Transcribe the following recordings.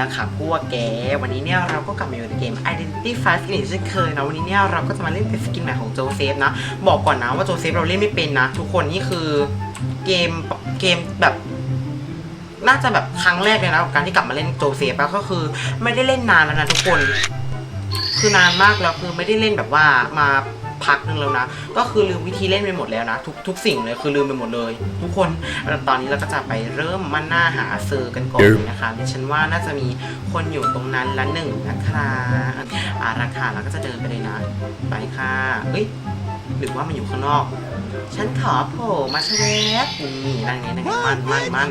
ละค่ะพวกแก วันนี้เนี่ยเราก็กลับมาอยู่ในเกม Identity Fast กันอีกเช่นเคยนะวันนี้เนี่ยเราก็จะมาเล่นเป็นสกินใหม่ของโจเซฟนะ บอกก่อนนะว่าโจเซฟเราเล่นไม่เป็นนะ ทุกคนนี่คือเกมเกมแบบน่าจะแบบครั้งแรกเลยนะกับการที่กลับมาเล่นโจเซฟแล้วก็คือไม่ได้เล่นนานแล้วนะทุกคน คือนานมากแล้วคือไม่ได้เล่นแบบว่ามา พักนึงแล้วนะ ก็คือลืมวิธีเล่นไปหมดแล้วนะ ทุกทุกสิ่งเลยคือลืมไปหมดเลย ทุกคนแล้วตอนนี้เราก็จะไปเริ่มมั่นหน้าหาเซอร์กันก่อนเลยนะคะดิฉันว่าน่าจะมีคนอยู่ตรงนั้นละหนึ่งนะคะอ่าราคาเราก็จะเดินไปเลยนะ ไปค่ะเอ้ยหรือว่ามันอยู่ข้างนอก ฉันขอโผล่มาชเวฟนี่นั่งไงนั่งไงมันมันมัน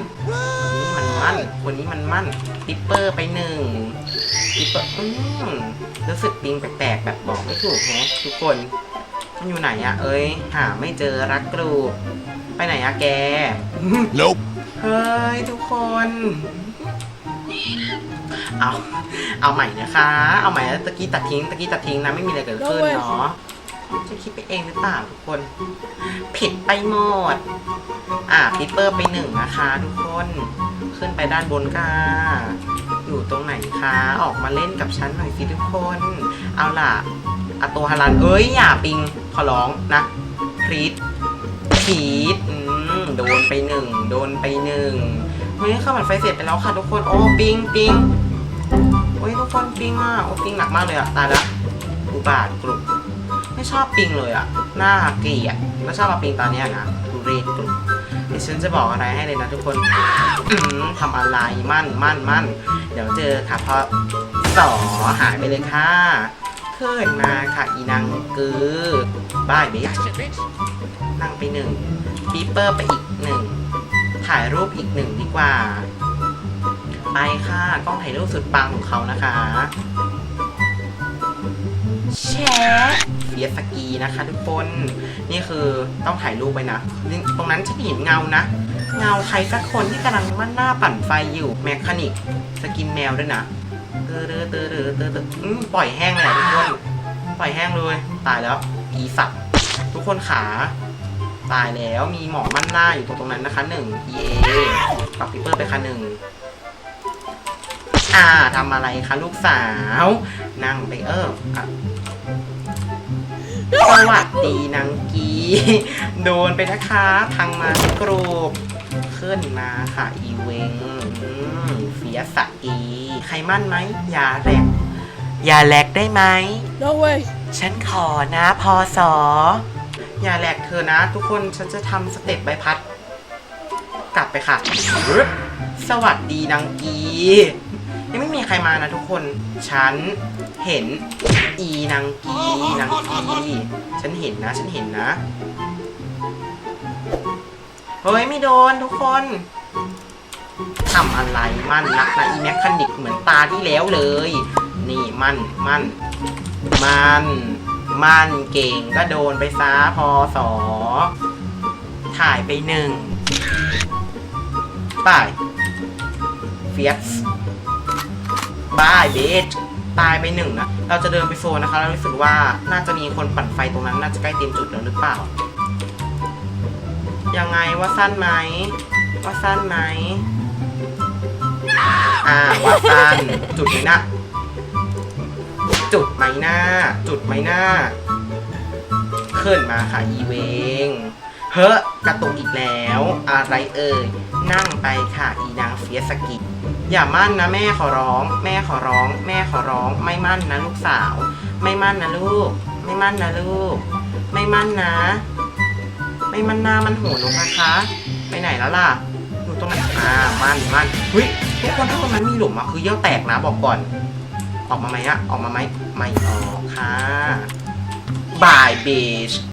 นี่มันมันคนนี้มันมันปิปเปอร์ไปหนึ่งปิปเปอร์อืมรู้สึกปิงแปลกๆแบบบอกไม่ถูกแฮะทุกคน มันอยู่ไหนอะเอ้ย หาไม่เจอรักกรูปไปไหนอะแก Nope. เฮ้ยทุกคน เอา เอาใหม่นะคะ เอาใหม่แล้วตะกี้ตัดทิ้ง ตะกี้ตัดทิ้งนะ ไม่มีอะไรเกิดขึ้นเนาะจะคิดไปเองหรือเปล่าทุกคน ผิดไปหมด อะพิปเปอร์ไปหนึ่งนะคะทุกคน ขึ้นไปด้านบนค่ะอยู่ตรงไหนคะ ออกมาเล่นกับฉันหน่อยสิทุกคน เอาล่ะ อะตัวฮารัน เอ้ยอย่าปิงขอร้องนะพรีดพีดอืมโดนไปหนึ่งโดนไปหนึ่งเฮ้ยข้าวผัดไฟเสร็จไปแล้วค่ะทุกคน โอ้ปิงปิงโอ้ยทุกคนปิงอะโอ้ปิงหนักมากเลยอะตายล้วอุบาทกลุ่มไม่ชอบปิงเลยอะหน้าเกลียดไม่ชอบมาปิงตอนเนี้ยนะทุเรศกลุ่มเดี๋ยวฉันจะบอกอะไรให้เลยนะทุกคนทำอะไรมั่นมั่นมั่นเดี๋ยวเจอค่ะเพราะสอหายไปเลยค่ะ ขึ้นมาค่ะอีนางกือบายเบสนั่งไปหนึ่งปีเปอร์ไปอีกหนึ่งถ่ายรูปอีกหนึ่งดีกว่า ไปค่ะกล้องถ่ายรูปสุดปังของเขานะคะแชร์เฟียสกีนะคะทุกคนนี่คือต้องถ่ายรูปไว้นะ ตรงนั้นฉันเห็นเงานะ เงาใครสักคนที่กำลังมั่นหน้าปั่นไฟอยู่แมคคานิกสกินแมวด้วยนะ เตอเตอเตอเตอเตอเตออืมปล่อยแห้งเลยทุกคน ปล่อยแห้งเลย ตายแล้ว อีสัตว์ ทุกคนขา ตายแล้ว มีหมอมั่นหน้าอยู่ตรงตรงนั้นนะคะหนึ่งเยปักพิเปอร์ไปค่ะหนึ่งอ่าทำอะไรคะลูกสาว นั่งไปเออสวัสดีนางกี โดนไปนะคะ ทางมาสกรูปขึ้นมาค่ะ อีเวง อืมเฟียสอีใครมั่นไหมอย่าแลกอย่าแลกได้ไหม No way. ฉันขอนะพอสออย่าแหลกเธอนะ ทุกคนฉันจะทำสเต็ปใบพัด กลับไปค่ะ สวัสดีนางกี ยังไม่มีใครมานะทุกคน ฉันเห็นอีนางกีนางกีฉันเห็นนะ ฉันเห็นนะ เฮ้ยไม่โดนทุกคน ทำอะไรมั่นนักนะอีแมคคานิกเหมือนตาที่แล้วเลย นี่มั่นมั่นมันมันเก่งก็โดนไปซะพอสอถ่ายไปหนึ่งไป้ายเฟียสบายเบสตายไปหนึ่งนะเราจะเดินไปโซนนะคะแล้รู้สึกว่าน่าจะมีคนปั่นไฟตรงนั้น น่าจะใกล้เต็มจุดแล้วหรือเปล่า ยังไงว่าสั้นไหม ว่าสั้นไหม อ่าว่าสั้นจุดไหนนะจุดไหมหน้า จุดไหมหน้าขึ้นมาค่ะอีเวง เฮ้อกระตุกอีกแล้ว อะไรเอ่ย นั่งไปค่ะอีนางเฟียสกิ อย่ามั่นนะแม่ขอร้อง แม่ขอร้อง แม่ขอร้อง ไม่มั่นนะลูกสาว ไม่มั่นนะลูก ไม่มั่นนะลูก ไม่มั่นนะ ไม่มั่นหน้ามันหูลูกนะคะ ไปไหนแล้วล่ะ ตรงไหนอ่ามั่นมั่นเฮ้ยทุกคนถ้าตรงนั้นมีหลุมอะคือเยี่ยวแตกนะบอกก่อน ออกมาไหมอะออกมาไหมไม่ออกค่ะบายเบช